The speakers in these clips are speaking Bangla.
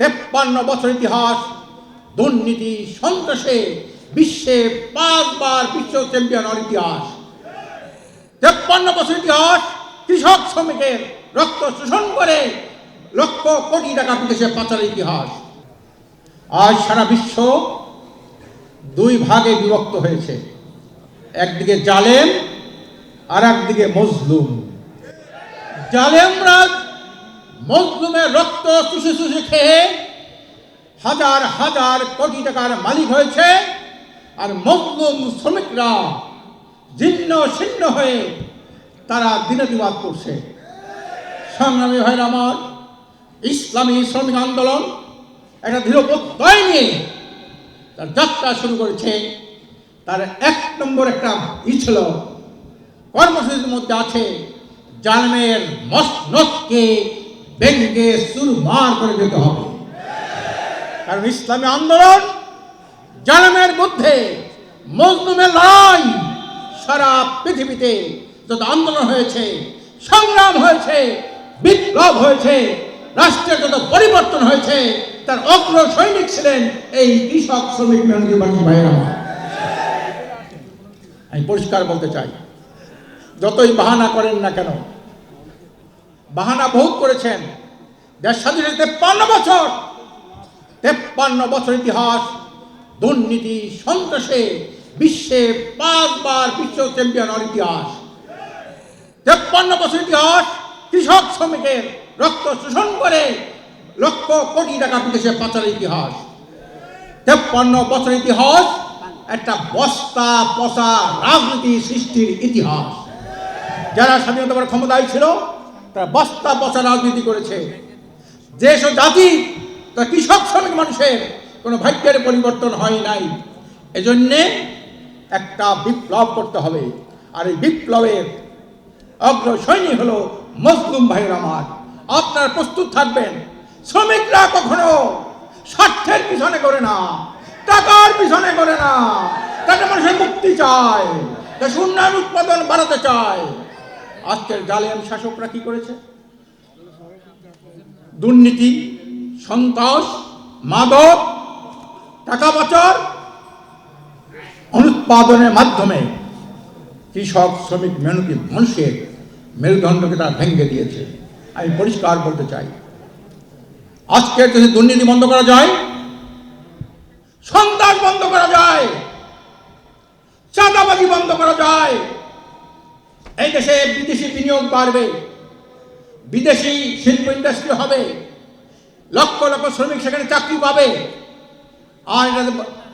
তেপ্পান্ন বছর ইতিহাস, দুর্নীতি, সন্ত্রাসে বিশ্বে পাঁচবার বিশ্ব চ্যাম্পিয়ন হওয়ার ইতিহাস। তেপ্পান্ন বছর ইতিহাস, কৃষক শ্রমিকের রক্ত শোষণ করে লক্ষ কোটি টাকা বিদেশে পাচারের ইতিহাস। আজ সারা বিশ্ব দুই ভাগে বিভক্ত হয়েছে। একদিকে জালেম আর একদিকে মজলুম। জালেমরা চুষে চুষে খেয়ে হাজার হাজার কোটি টাকার মালিক হয়েছে আর মজলুম শ্রমিকরা জীর্ণ ছিন্ন হয়ে তারা দিনদিবাদ করছে। সংগ্রামী ভাইয়ের আমার, ইসলামী শ্রমিক আন্দোলন একটা দৃঢ় প্রত্যয় নিয়ে তার যাত্রা শুরু করেছে। তার এক নম্বর একটা ই ছিল, কর্মসূচির মধ্যে আছে জালমের মসনদকে ব্যঙ্গে সুরমার করে দিতে হবে। কারণ ইসলামী আন্দোলন জালেমের মধ্যে মজলুমের লড়াই সারা পৃথিবীতে যত আন্দোলন হয়েছে, সংগ্রাম হয়েছে, বিপ্লব হয়েছে, রাষ্ট্রের যত পরিবর্তন হয়েছে, তার অগ্র সৈনিক ছিলেন এই কৃষক শ্রমিক মেহনতি মানুষ ভাইয়েরা। আমি পরিষ্কার বলতে চাই, যতই বাহানা করেন না কেন বাহানা বহুত করেছেন। দেশ স্বাধীন তেপ্পান্ন বছর। তেপ্পান্ন বছর ইতিহাস, দুর্নীতি, সন্ত্রাসে বিশ্বে পাঁচবার বিশ্ব চ্যাম্পিয়ন হওয়ার ইতিহাস। তেপ্পান্ন বছর ইতিহাস, কৃষক শ্রমিকের রক্ত শোষণ করে লক্ষ কোটি টাকা বিদেশে পাচারের ইতিহাস। তেপ্পান্ন বছর ইতিহাস, একটা বস্তা পচা রাজনীতি সৃষ্টির ইতিহাস। যারা স্বাধীনতার ক্ষমতায় ছিল তারা বস্তা পচা রাজনীতি করেছে। দেশ ও জাতি, তা কৃষক শ্রমিক মানুষের কোনো ভাগ্যের পরিবর্তন হয় নাই। এজন্যে একটা বিপ্লব করতে হবে। আর এই বিপ্লবের অগ্র সৈনিক হলো মজলুম ভাইয়ের আমার। আপনার প্রস্তুত থাকবেন। শ্রমিকরা কখনো স্বার্থের পিছনে করে না, টাকার পিছনে করে না। তাকে মানুষের মুক্তি চায়। উন্নয়ন, উৎপাদন বাড়াতে চায়। আজকের জালেম শাসকরা কি করেছে? দুর্নীতি, সন্ত্রাস, মাদক, টাকা পাচার, অনুৎপাদনের মাধ্যমে কৃষক, শ্রমিক মেহনতি মানুষের মেরুদণ্ডকে তারা ভেঙে দিয়েছে। আমি পরিষ্কার বলতে চাই, আজকের যদি দুর্নীতি বন্ধ করা যায় সন্ত্রাস বন্ধ করা যায় চাঁদাবাজি বন্ধ করা যায় এই দেশে বিদেশি বিনিয়োগ বাড়বে, বিদেশি শিল্প ইন্ডাস্ট্রি হবে, লক্ষ লক্ষ শ্রমিক সেখানে চাকরি পাবে, আর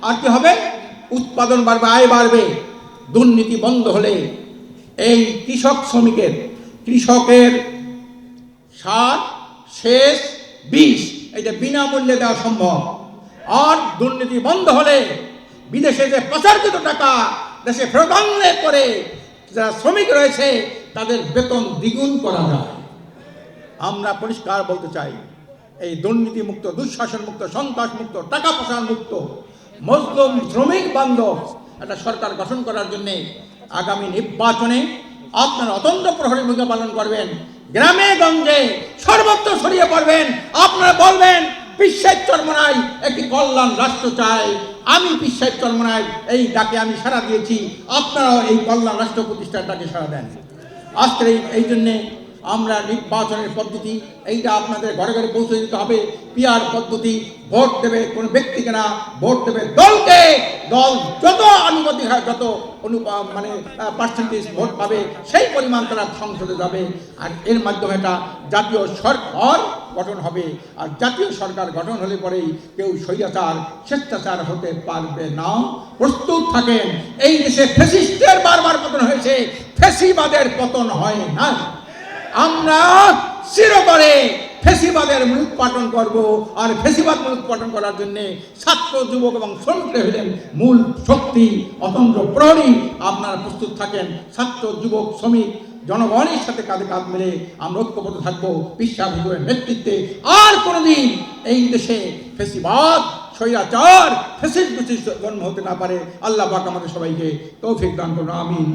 আর কি হবে? উৎপাদন বাড়বে, আয় বাড়বে, দুর্নীতি বন্ধ হলে এই কৃষক শ্রমিকের, কৃষকের সার, সেচ, বিষ, এটা বিনামূল্যে দেওয়া সম্ভব। আর দুর্নীতি বন্ধ হলে বিদেশে যে প্রচারকৃত টাকা দেশে ফেরত করে যারা শ্রমিক রয়েছে, তাদের বেতন দ্বিগুণ করা যায়। আমরা পরিষ্কার বলতে চাই, এই দুর্নীতি মুক্ত দুঃশাসন মুক্ত সন্ত্রাস মুক্ত টাকা পয়সা মুক্ত মজলুম, শ্রমিক বান্ধব একটা সরকার গঠন করার জন্য আগামী নির্বাচনে আপনারা অতন্ত্র প্রহরী ভূমিকা পালন করবেন। গ্রামে, গঞ্জে সর্বত্র ছড়িয়ে পড়বেন। আপনারা বলবেন পিসাইব চর্মনায় একটি কল্যাণ রাষ্ট্র চাই। আমি বিশ্বের চর্মনায় এই ডাকে আমি সাড়া দিয়েছি। আপনারাও এই কল্যাণ রাষ্ট্র প্রতিষ্ঠার ডাকে সাড়া দেন। আজকের এই জন্যে আমরা নির্বাচনের পদ্ধতি, এইটা আপনাদের ঘরে ঘরে পৌঁছে দিতে হবে। পিয়ার পদ্ধতি, ভোট দেবে কোনো ব্যক্তিকে না ভোট দেবে দলকে। দল যত অনুমতি হয়, যত অনু মানে পার্সেন্টেজ ভোট পাবে, সেই পরিমাণ তারা সংসদে যাবে। আর এর মাধ্যমে একটা জাতীয় সরকার গঠন হবে। আর জাতীয় সরকার গঠন হলে পরেই কেউ স্বৈরাচার, স্বেচ্ছাচার হতে পারবে না। প্রস্তুত থাকেন, এই দেশে ফেসিস্টের বারবার পতন হয়েছে ফেসিবাদের পতন হয় না আমরা চিরতরে ফেসিবাদের মূলোৎপাটন করব আর ফেসিবাদ মূলোৎপাটন করার জন্য ছাত্র, যুবক এবং শ্রমিকরা হলেন মূল শক্তি অতন্ত্র প্রহরী। আপনারা প্রস্তুত থাকেন, ছাত্র, যুবক, শ্রমিক, জনগণের সাথে কাঁধে কাঁধ মিলে আমরা ঐক্যবদ্ধ থাকব বিশ্বাস নেতৃত্বে। আর কোনোদিন এই দেশে ফেসিবাদ, স্বৈরাচার ফেসিস জন্ম হতে না পারে। আল্লাহ পাক আমাদের সবাইকে তৌফিক দান করুন, আমিন।